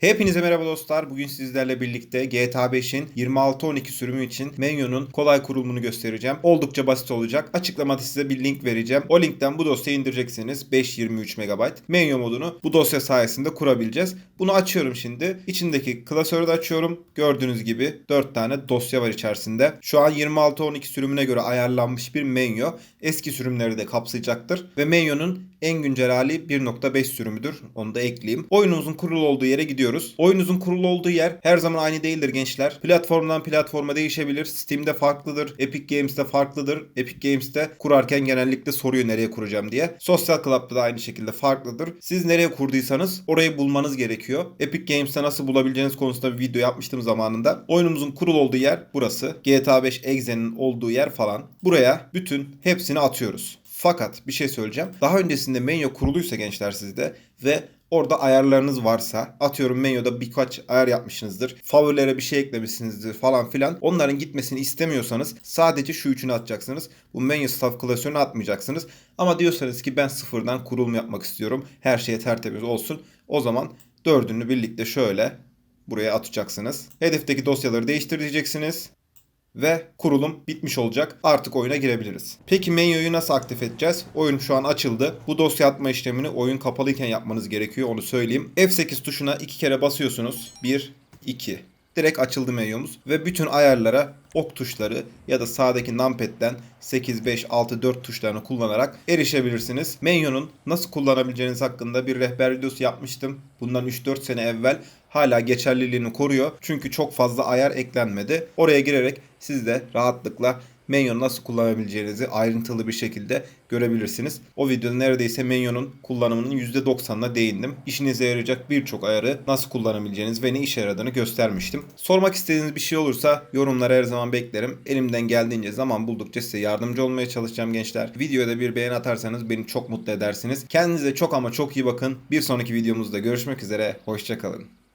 Hepinize merhaba dostlar. Bugün sizlerle birlikte GTA 5'in 26-12 sürümü için menünün kolay kurulumunu göstereceğim. Oldukça basit olacak. Açıklamada size bir link vereceğim. O linkten bu dosyayı indireceksiniz. 523 MB. Menü modunu bu dosya sayesinde kurabileceğiz. Bunu açıyorum şimdi. İçindeki klasörü de açıyorum. Gördüğünüz gibi 4 tane dosya var içerisinde. Şu an 26-12 sürümüne göre ayarlanmış bir menü. Eski sürümleri de kapsayacaktır. Ve menünün en güncel hali 1.5 sürümüdür. Onu da ekleyeyim. Oyunumuzun kurulu olduğu yere gidiyoruz. Oyununuzun kurulu olduğu yer her zaman aynı değildir gençler. Platformdan platforma değişebilir. Steam'de farklıdır. Epic Games'te farklıdır. Epic Games'te kurarken genellikle soruyor nereye kuracağım diye. Social Club'da da aynı şekilde farklıdır. Siz nereye kurduysanız orayı bulmanız gerekiyor. Epic Games'te nasıl bulabileceğiniz konusunda bir video yapmıştım zamanında. Oyunumuzun kurulu olduğu yer burası. GTA 5 Exe'nin olduğu yer falan. Buraya bütün hepsini atıyoruz. Fakat bir şey söyleyeceğim. Daha öncesinde menü kuruluysa gençler sizde ve Orada ayarlarınız varsa atıyorum menüde birkaç ayar yapmışsınızdır. Favorilere bir şey eklemişsinizdir falan filan. Onların gitmesini istemiyorsanız sadece şu üçünü atacaksınız. Bu menü staff klasörünü atmayacaksınız. Ama diyorsanız ki ben sıfırdan kurulum yapmak istiyorum. Her şey tertemiz olsun. O zaman dördünü birlikte şöyle buraya atacaksınız. Hedefteki dosyaları değiştireceksiniz ve kurulum bitmiş olacak. Artık oyuna girebiliriz. Peki menüyü nasıl aktif edeceğiz? Oyun şu an açıldı. Bu dosya atma işlemini oyun kapalıyken yapmanız gerekiyor onu söyleyeyim. F8 tuşuna iki kere basıyorsunuz. 1, 2. Direkt açıldı menümüz ve bütün ayarlara ok tuşları ya da sağdaki numpad'den 8, 5, 6, 4 tuşlarını kullanarak erişebilirsiniz. Menü'nün nasıl kullanabileceğiniz hakkında bir rehber videosu yapmıştım. Bundan 3-4 sene evvel hala geçerliliğini koruyor. Çünkü çok fazla ayar eklenmedi. Oraya girerek siz de rahatlıkla menüyü nasıl kullanabileceğinizi ayrıntılı bir şekilde görebilirsiniz. O videoda neredeyse menünün kullanımının %90'ına değindim. İşinize yarayacak birçok ayarı nasıl kullanabileceğiniz ve ne işe yaradığını göstermiştim. Sormak istediğiniz bir şey olursa yorumlara her zaman beklerim. Elimden geldiğince zaman buldukça size yardımcı olmaya çalışacağım gençler. Videoya da bir beğen atarsanız beni çok mutlu edersiniz. Kendinize çok ama çok iyi bakın. Bir sonraki videomuzda görüşmek üzere. Hoşçakalın.